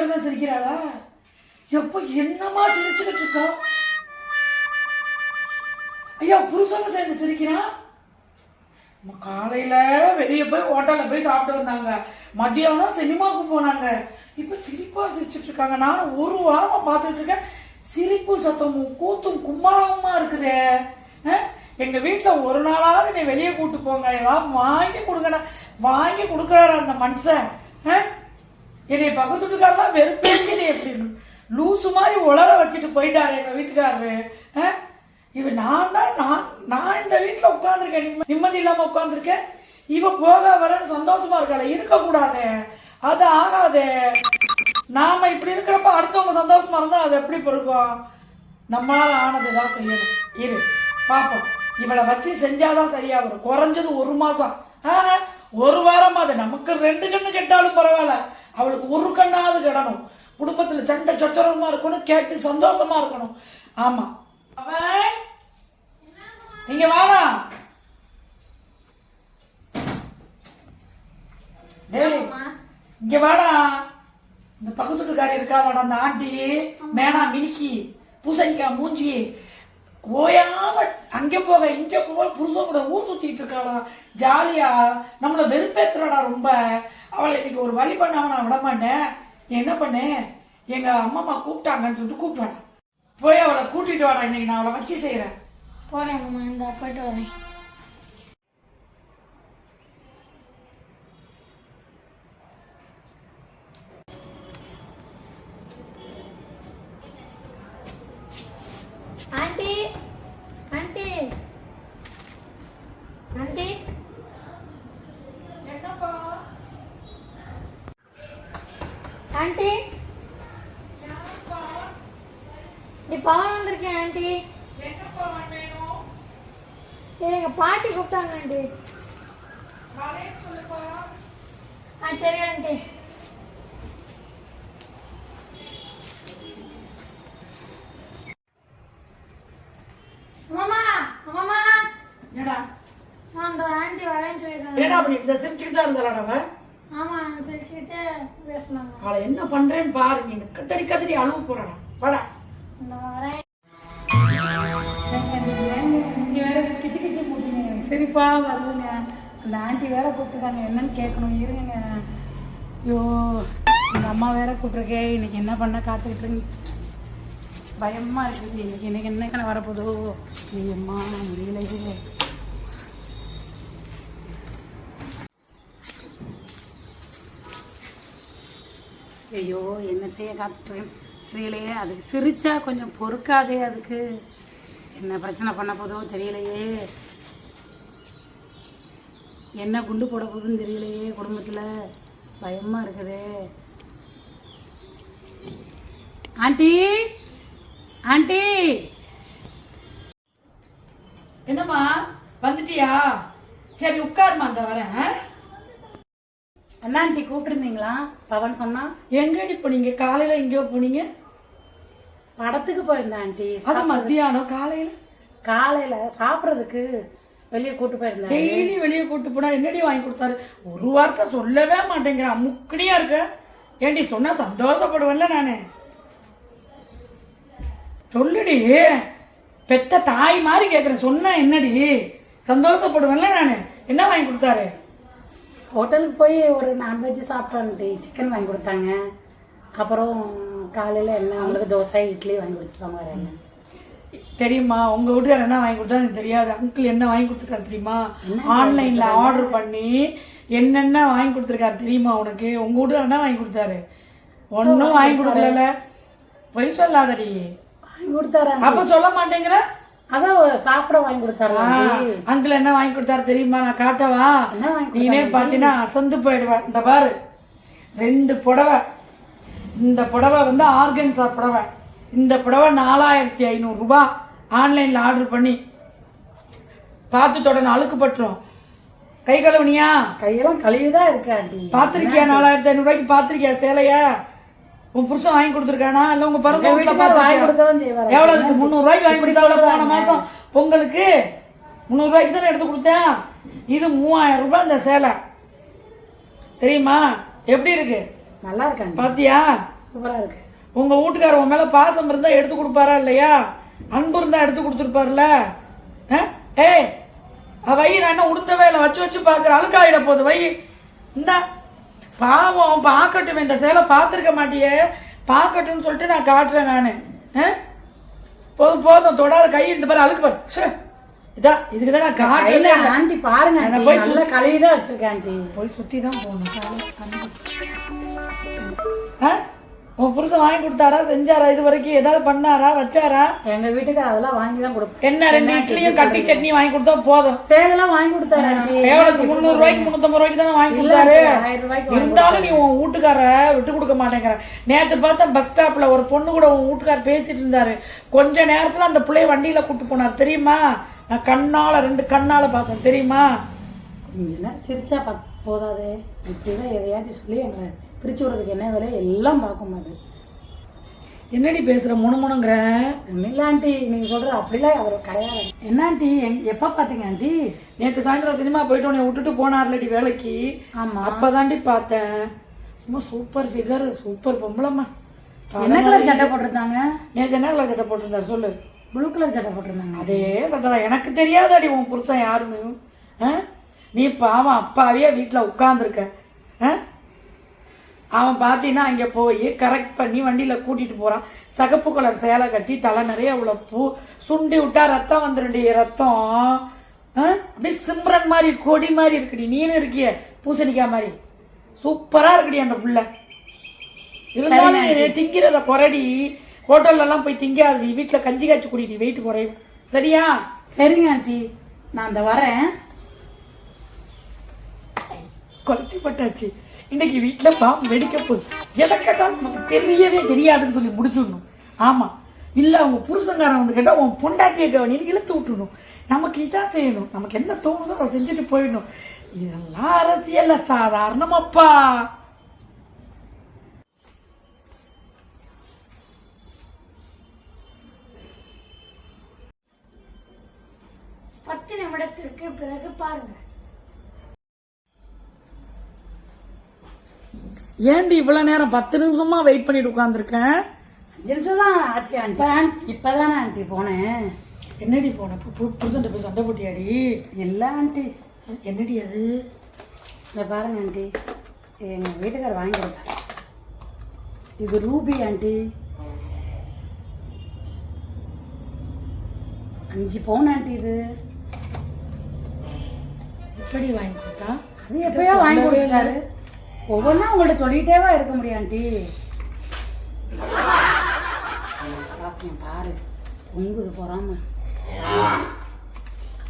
மாதிரி தான் சிரிக்கிறாளா? எப்போ என்னமா சிரிச்சுக்கிட்டு இருக்கா? ஐயா புருஷனும் சேர்ந்து சிரிக்கிறான். காலையில வெளியே போய் ஹோட்டல்ல போய் சாப்பிட்டு வந்தாங்க. மதியானம் சினிமாவுக்கு போனாங்க. இப்ப சிரிப்பா சிரிச்சுட்டு இருக்காங்க. நானும் ஒரு வாரமா பார்த்துட்டு இருக்கேன். சிரிப்பு சத்தமும் கூத்தும் கும்மாளமா இருக்குதே. எங்க வீட்டுல ஒரு நாளாவது நீ வெளியே கூட்டு போங்க. ஏதாவது வாங்கி கொடுக்கற வாங்கி கொடுக்கறாரு அந்த மனுஷன். என்னை பக்கத்து வீட்டுக்காரெல்லாம் அப்படின்னு லூசு மாதிரி உளர வச்சுட்டு போயிட்டாரு எங்க வீட்டுக்காரரு. அஹ்? இவ நான் தான் நான் நான் இந்த வீட்டுல உட்காந்துருக்கேன் நிம்மதி இல்லாம உட்காந்துருக்கேன் இவ போக வரன்னு சந்தோஷமா இருக்காள. இருக்க கூடாது அது ஆகாது. நாம இப்படி இருக்கிறப்ப அடுத்தவங்க சந்தோஷமா இருந்தா அது எப்படி பொறுக்கும்? நம்மளால ஆனதுதான் செய்யணும். இரு பாப்போம். இவளை வச்சு செஞ்சாதான் சரியா வரும் குறைஞ்சது ஒரு மாசம். ஆஹ், ஒரு வாரம் அது நமக்கு ரெண்டு கண்ணு கெட்டாலும் பரவாயில்ல. அவளுக்கு ஒரு கண்ணாவது கிடணும். குடும்பத்துல சண்டை சொச்சரமா இருக்கணும் கேட்டு சந்தோஷமா இருக்கணும். ஆமா. அவன் இங்க வாடா. இங்க வாடா. இந்த பக்கத்து வீட்டுக்காரி இருக்காளடா அந்த ஆண்டி. மேனா மினிக்கி. பூசணிக்காய் மூஞ்சி. ஓயாம அங்க போக இங்க போக புருஷன் கூட ஊர் சுத்திட்டு இருக்காளா ஜாலியா. நம்மள வெறுப்பேத்துறடா ரொம்ப. அவளை இன்னைக்கு ஒரு வழி பண்ணாம நான் விட மாட்டேன். என்ன பண்ணு? எங்க அம்மா அம்மா கூப்பிட்டாங்கன்னு சொல்லிட்டு கூப்பிட்டு போய் அவளை கூட்டிட்டு வாடா இன்னைக்கு நான் அவளை வச்சு செய்யறேன் போறேன் இந்த போயிட்டு வரேன் ஆண்டி ஆண்டி ஆண்டி என்னப்பா ஆண்டி நீ பவன் வந்திருக்கேன் ஆண்டி. எங்க பாட்டி கூப்பிட்டாங்க ஆண்டி. ஆ சரி ஆண்டி. மாமா மாமா என்னடா? நான் அந்த ஆண்டி வரேன்னு பண்ணிட்டு இருந்தா? சிரிச்சுக்கிட்டு தான் இருந்தாளா அவ ஆமா சிரிச்சுக்கிட்டே பேசினாங்க. அவளை என்ன பண்றேன்னு பாரு நீ கத்தரி கத்தரி அழுவ போறாடா. வாடா. கிச்சு சிரிப்பா வருதுங்க. அந்த ஆண்டி வேற கூப்பிட்டுருக்காங்க. என்னன்னு கேட்கணும். இருங்க. ஐயோ எங்க அம்மா வேற கூப்பிட்ருக்கே இன்னைக்கு என்ன பண்ண காத்துக்கிட்டு பயமா இருக்குது இன்னைக்கு இன்னைக்கு என்ன வரப்போதோ ஐயம்மா முடியலையே ஐயோ என்னத்தையே காத்துட்ருக்கேன் தெரியலையே. அதுக்கு சிரிச்சா கொஞ்சம் பொறுக்காதே அதுக்கு. என்ன பிரச்சனை பண்ண போதோ தெரியலையே. என்ன குண்டு போட போகுதுன்னு தெரியலையே குடும்பத்தில். பயமாக இருக்குதே. Aunty aunty. என்னம்மா வந்துட்டியா? சரி உட்காருமா அந்த வரேன். ஆண்டி கூப்பிட்டுருந்தீங்களா? பவன் சொன்னா. எங்கடி போனீங்க காலையில எங்கேயோ போனீங்க? படத்துக்கு போயிருந்தேன் ஆண்டி. அது மத்தியானம் காலையில? காலையில சாப்பிட்றதுக்கு வெளியே கூட்டு போயிருந்தேன் டெய்லி வெளியே கூட்டு போனா என்னடி வாங்கி கொடுத்தாரு? ஒரு வார்த்தை சொல்லவே மாட்டேங்கிறான். முக்கடியா இருக்க? ஏண்டி சொன்னா சந்தோஷப்படுவேன்ல நானு. சொல்லுடி. பெத்த தாய் மாதிரி கேக்குறேன். சொன்னா என்னடி? சந்தோஷப்படுவேன்ல நானு. என்ன வாங்கி கொடுத்தாரு? ஹோட்டலுக்கு போய் ஒரு நான்வெஜ் சாப்பிட்டோம் ஆண்டி சிக்கன் வாங்கி கொடுத்தாங்க. அப்புறம் காலையில் என்ன அவங்களுக்கு தோசை இட்லி வாங்கி கொடுத்துருவாங்க என்ன தெரியுமா? உங்க வீட்டுக்காரர் என்ன வாங்கி கொடுத்தா எனக்கு தெரியாது. அங்கிள் என்ன வாங்கி கொடுத்துருக்காரு தெரியுமா? ஆன்லைன்ல ஆர்டர் பண்ணி என்னென்ன வாங்கி கொடுத்துருக்காரு தெரியுமா உனக்கு? உங்க வீட்டுக்காரர் என்ன வாங்கி கொடுத்தாரு? ஒன்றும் வாங்கி கொடுக்கல. பொய் சொல்லாதடி. வாங்கி கொடுத்தாரு? அப்ப சொல்ல மாட்டேங்கிற? அதான் சாப்பிட வாங்கி கொடுத்தாரு. அங்கிள் என்ன வாங்கி கொடுத்தாரு தெரியுமா? நான் காட்டவா? நீனே பார்த்தீங்கன்னா அசந்து போயிடுவ. இந்த பாரு. ரெண்டு புடவை. இந்த புடவை வந்து ஆர்கன்ஸா புடவை. இந்த புடவை நாலாயிரத்தி ஐநூறுரூபா ஆன்லைனில் ஆர்டர் பண்ணி பார்த்து தொடன அழுக்கு பட்டுரும் கை கழுவுனியா? கையெல்லாம் கழுவிதான் இருக்கு ஆண்டி. பார்த்திருக்கியா நாலாயிரத்தி ஐநூறுரூவாய்க்கு பார்த்திருக்கியா சேலைய? உன் புருஷன் வாங்கி கொடுத்துருக்கானா? இல்லை உங்க பிறந்த வீட்டில் வாங்கி செய்வாரு. எவ்வளோ இருக்கு முந்நூறுரூவாய்க்கு வாங்கி கொடுத்தாங்க போன. மாதம் பொங்கலுக்கு முந்நூறுரூவாய்க்கு தானே எடுத்து கொடுத்தேன். இது மூவாயிரம் ரூபாய் இந்த சேலை. தெரியுமா? எப்படி இருக்கு? நல்லா இருக்கு பாத்தியா? சூப்பராக இருக்கு. உங்க வீட்டுக்காரர் உன் மேல பாசம் இருந்தா எடுத்து கொடுப்பாரா இல்லையா? அன்பு இருந்தா எடுத்து கொடுத்துருப்பார்ல? அவ வை நான் என்ன உடுத்தவே இல்லை. வச்சு வச்சு பார்க்குற அழுக்காயிட போகுது. வை. இந்தா. பாவம் பார்க்கட்டும். இந்த சேலை பார்த்துருக்க மாட்டியே. பார்க்கட்டும்னு சொல்லிட்டு நான் காட்டுறேன் நான். போதும் போதும். தொடாத கை இந்த பாரு அழுக்கு பாரு. ச்சே. இதா இதுக்கு தான் நான் காட்டுறேன் ஆண்டி பாருங்க நான் போய் நல்லா கழுவி தான் வச்சிருக்கேன் ஆண்டி. போய் சுற்றி தான் போகணும் ஆ? உன் புருஷன் வாங்கி கொடுத்தாரா செஞ்சாரா இது வரைக்கும் ஏதாவது பண்ணாரா வச்சாரா? எங்க வீட்டுக்கு அதெல்லாம் வாங்கி தான் கொடுப்பேன் என்ன ரெண்டு இட்லியும் கட்டி சட்னி வாங்கி கொடுத்தா போதும். சேலெல்லாம் வாங்கி கொடுத்தாரு ஆண்டி எவ்வளவுக்கு முந்நூறு ரூபாய்க்கு முந்நூத்தம்பது ரூபாய்க்கு தானே வாங்கி கொடுத்தாரு. இருந்தாலும் நீ உன் வீட்டுக்கார விட்டு கொடுக்க மாட்டேங்கிற நேத்து பார்த்தா பஸ் ஸ்டாப்ல ஒரு பொண்ணு கூட உன் வீட்டுக்கார பேசிட்டு இருந்தாரு. கொஞ்ச நேரத்துல அந்த பிள்ளைய வண்டியில கூட்டு போனார். தெரியுமா? நான் கண்ணால ரெண்டு கண்ணால பார்த்தேன். தெரியுமா? சிரிச்சா பத் போதாது. இப்படிதான் எதையாச்சும் சொல்லி எங்களை பிரிச்சு விடுறதுக்கு என்ன வேலை? எல்லாம் பார்க்கும் அது. என்னடி பேசுற? முணுமுணுங்கிற? இல்லை ஆண்டி. நீங்க சொல்றது அப்படிலாம் அவர் கிடையாது. என்ன ஆண்டி? எங் எப்போ பார்த்தீங்க ஆண்டி? நேத்து சாயந்தரம் சினிமா போயிட்டு உன்னை விட்டுட்டு போனார்லடி வேலைக்கு. ஆமா. அப்பதாண்டி பார்த்தேன். சும்மா சூப்பர் ஃபிகர் சூப்பர் பொம்பளம்மா. என்ன கலர் சட்டை போட்டிருந்தாங்க? நேத்து என்ன கலர் சட்டை போட்டிருந்தார் சொல்லு. ப்ளூ கலர் சட்டை போட்டிருந்தாங்க. அதே சட்டை தான். எனக்கு தெரியாதாடி உன் புருஷன் யாருன்னு. ஆ? நீ பாவம் அப்பாவே வீட்டில் உட்காந்துருக்க அவன் பார்த்தீங்கன்னா அங்கே போய் கரெக்ட் பண்ணி வண்டியில் கூட்டிகிட்டு போகிறான் சகப்பு கலர் சேலை கட்டி தலை நிறைய அவ்வளோ பூ சுண்டி விட்டா ரத்தம் வந்துடுடி ரத்தம்? அப்படியே சிம்ரன் மாதிரி கொடி மாதிரி இருக்குடி. நீனும் இருக்கிய பூசணிக்காய் மாதிரி. சூப்பராக இருக்குடி அந்த புள்ள. இருந்தாலும் திங்கிறத குறடி. ஹோட்டல்லலாம் போய் திங்காது வீட்டில் கஞ்சி காய்ச்சி குடி வெயிட் குறையும் சரியா? சரிங்க ஆண்டி. நான் அந்த வரேன். கொளுத்தி பட்டாச்சு இன்னைக்கு வீட்டில் பாம்பு வெடிக்க போகுது. எதை கேட்டாலும் நமக்கு தெரியவே தெரியாதுன்னு சொல்லி முடிச்சுடணும். ஆமாம் இல்லை அவங்க புருஷங்காரன் வந்து கேட்டால் உன் பொண்டாட்டியை கவனின்னு இழுத்து விட்டுணும் நமக்கு இதான் செய்யணும். நமக்கு என்ன தோணுதோ அதை செஞ்சுட்டு போயிடணும். இதெல்லாம் அரசியல்ல சாதாரணமாப்பா. பத்து நிமிடத்திற்கு பிறகு பாருங்க. ஏன்டி இவ்வளோ நேரம் பத்து நிமிஷமா வெயிட் பண்ணிட்டு உட்காந்துருக்கேன் அஞ்சு நிமிஷம் தான் ஆச்சு ஆண்டி இப்போ தானே ஆண்டி போனேன். என்னடி போன? புருஷன்ட்ட போய் சண்டை போட்டியாடி? இல்லை ஆண்டி. என்னடி அது? இந்த பாருங்க ஆண்டி. எங்கள் வீட்டுக்காரர் வாங்கி கொடுத்தாரு. இது ரூபி ஆண்டி. அஞ்சு பவுன் ஆண்டி இது. எப்படி வாங்கி கொடுத்தா? அது எப்பயோ வாங்கி கொடுத்துட்டாரு. ஒவ்வொன்றா உங்கள்ட்ட சொல்லிட்டேவா இருக்க முடியும் ஆண்டி. பாப்பேன் பாரு. பொங்குது போறாம.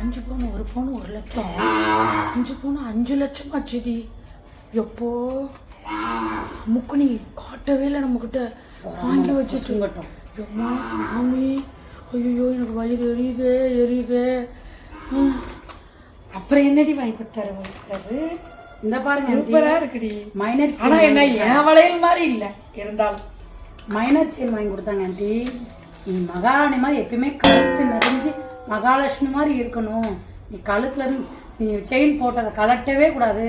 அஞ்சு பவுன் ஒரு பவுன் ஒரு லட்சம். அஞ்சு பவுன் அஞ்சு லட்சம் ஆச்சுடி எப்போ? முக்குனி காட்டவே இல்லை நம்மக்கிட்ட வாங்கி வச்சுட்டு. சுங்கட்டும் எம்மா சாமி ஐயோ எனக்கு வயிறு எரியுதே எரியுதே. அப்புறம் என்னடி வாங்கி கொடுத்தாரு உங்களுக்கு இந்த பாருங்க சூப்பரா இருக்குடி. மைனர் ஆனா என்ன என் வளையல் மாதிரி இல்லை இருந்தாலும். மைனர் செயின் வாங்கி கொடுத்தாங்க ஆண்டி நீ மகாராணி மாதிரி எப்பயுமே கழுத்து நிறைஞ்சு மகாலட்சுமி மாதிரி இருக்கணும். நீ கழுத்துல இருந்து நீ செயின் போட்டதை கலட்டவே கூடாது.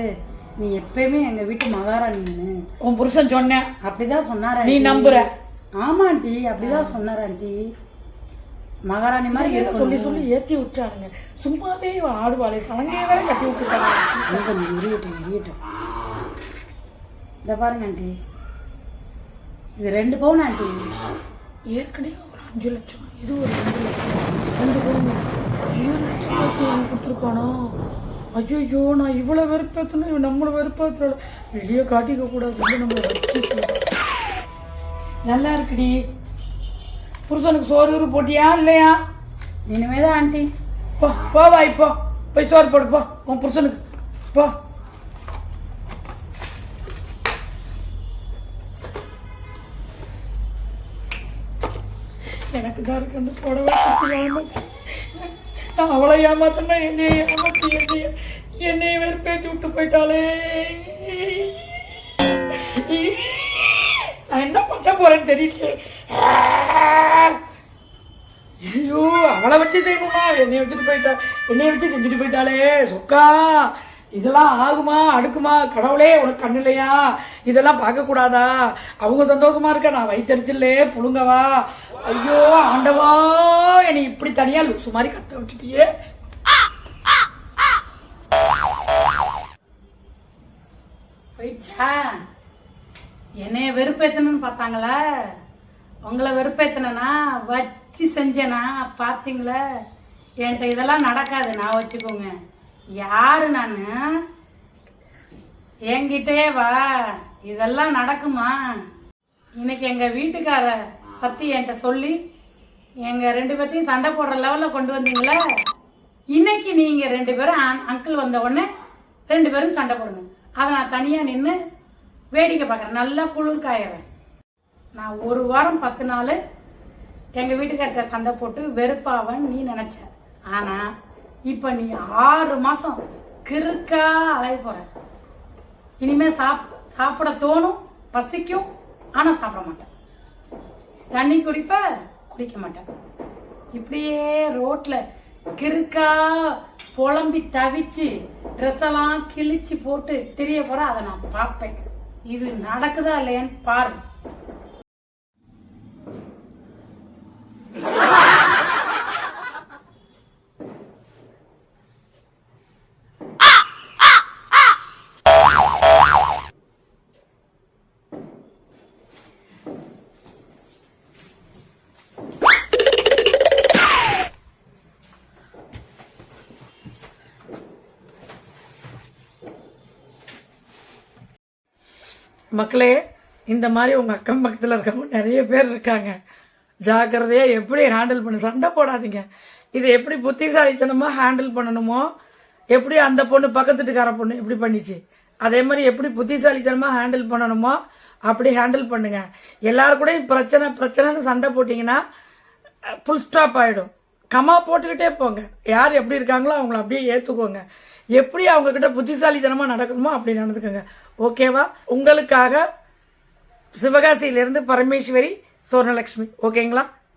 நீ எப்பயுமே எங்க வீட்டு மகாராணின்னு உன் புருஷன் சொன்னேன். அப்படிதான் சொன்னாரு நீ. நம்புற? ஆமா ஆண்டி அப்படிதான் சொன்னார் ஆண்டி மகாராணி மாதிரி இருக்கணும். சொல்லி சொல்லி ஏத்தி விட்டானுங்க சும்மாவே ஆடுவாளே சலங்கையை வேற கட்டி விட்டுருக்காங்க கொஞ்சம் எரியட்டும் எரியட்டும் இந்த பாருங்க ஆண்டி. இது ரெண்டு பவுன் ஆண்டி. ஏற்கனவே ஒரு அஞ்சு லட்சம் இது ஒரு ரெண்டு லட்சம் ரெண்டு பவுன். ஏழு லட்சம் ரூபாய்க்கு வாங்கி கொடுத்துருக்கானோ? ஐயோ நான் இவ்வளோ வெறுப்பேற்றணும் இவன் நம்மளை வெறுப்பேற்ற வெளியே காட்டிக்க கூடாது நம்மளை வச்சு செய்யணும். நல்லா இருக்குடி. புருஷனுக்கு சோறு கீறு போட்டியா இல்லையா? இனிமேதான் ஆண்டி. போ போவா இப்போ. போய் சோறு போடு போ. உன் புருஷனுக்கு. போ. எனக்கு தான் இருக்கு அந்த புடவை நான் அவளை ஏமாத்தினா என்னைய ஏமாத்தி என்னைய என்னைய வெறுப்பேற்றி விட்டு போயிட்டாளே. நான் என்ன பண்ண போறேன்னு தெரியல ஐயோ அவளை வச்சு செய்யணுமா? என்னை வச்சுட்டு போயிட்டா என்னை வச்சு செஞ்சுட்டு போயிட்டாளே சொக்கா. இதெல்லாம் ஆகுமா அடுக்குமா? கடவுளே உனக்கு கண்ணு இல்லையா? இதெல்லாம் பார்க்கக்கூடாதா? அவங்க சந்தோஷமா இருக்க நான் வைத்தறிச்சில்லே புழுங்கவா? ஐயோ ஆண்டவா என்னை இப்படி தனியா லூசு மாதிரி கத்த விட்டுட்டியே. போயிடுச்சா? என்னைய வெறுப்பேத்தணும்னு பார்த்தாங்களா? உங்களை வெறுப்பேத்தனா வச்சு செஞ்சேனா பார்த்தீங்களா? என்கிட்ட இதெல்லாம் நடக்காது நான் வச்சுக்கோங்க. யாரு நான்? என்கிட்டே வா இதெல்லாம் நடக்குமா? இன்னைக்கு எங்க வீட்டுக்கார பத்தி என்கிட்ட சொல்லி எங்க ரெண்டு பேர்த்தையும் சண்டை போடுற லெவல்ல கொண்டு வந்தீங்களா? இன்னைக்கு நீங்க ரெண்டு பேரும் அங்கிள் வந்த உடனே ரெண்டு பேரும் சண்டை போடுங்க. அதை நான் தனியா நின்று வேடிக்கை பார்க்குறேன் நல்லா குளிர் காயறேன். நான் ஒரு வாரம் பத்து நாள் எங்கள் வீட்டுக்கார்ட்ட சண்டை போட்டு வெறுப்பாவன் நீ நினச்ச. ஆனால் இப்போ நீ ஆறு மாதம் கிறுக்கா அலைய போகிற இனிமே சாப் சாப்பிட தோணும் பசிக்கும் ஆனால் சாப்பிட மாட்டேன். தண்ணி குடிப்ப குடிக்க மாட்டேன். இப்படியே ரோட்டில் கிறுக்கா புலம்பி தவிச்சு ட்ரெஸ் எல்லாம் கிழிச்சு போட்டு தெரிய போற அதை நான் பார்ப்பேன். இது நடக்குதா இல்லையான்னு பார். மக்களே இந்த மாதிரி உங்கள் அக்கம் பக்கத்தில் இருக்கவங்க நிறைய பேர் இருக்காங்க. ஜாக்கிரதையாக எப்படி ஹேண்டில் பண்ண சண்டை போடாதீங்க. இதை எப்படி புத்திசாலித்தனமாக ஹேண்டில் பண்ணணுமோ எப்படி அந்த பொண்ணு பக்கத்து வீட்டுக்கார பொண்ணு எப்படி பண்ணிச்சு அதே மாதிரி எப்படி புத்திசாலித்தனமாக ஹேண்டில் பண்ணணுமோ அப்படி ஹேண்டில் பண்ணுங்க. எல்லாரும் கூட பிரச்சனை பிரச்சனைன்னு சண்டை போட்டிங்கன்னா ஃபுல் ஸ்டாப் ஆகிடும் கமா போட்டுக்கிட்டே போங்க. யார் எப்படி இருக்காங்களோ அவங்கள அப்படியே ஏற்றுக்கோங்க எப்படி அவங்க கிட்ட புத்திசாலித்தனமா நடக்கணுமோ அப்படி நடந்துக்கோங்க. ஓகேவா? உங்களுக்காக சிவகாசியிலிருந்து பரமேஸ்வரி சுவர்ணலட்சுமி ஓகேங்களா?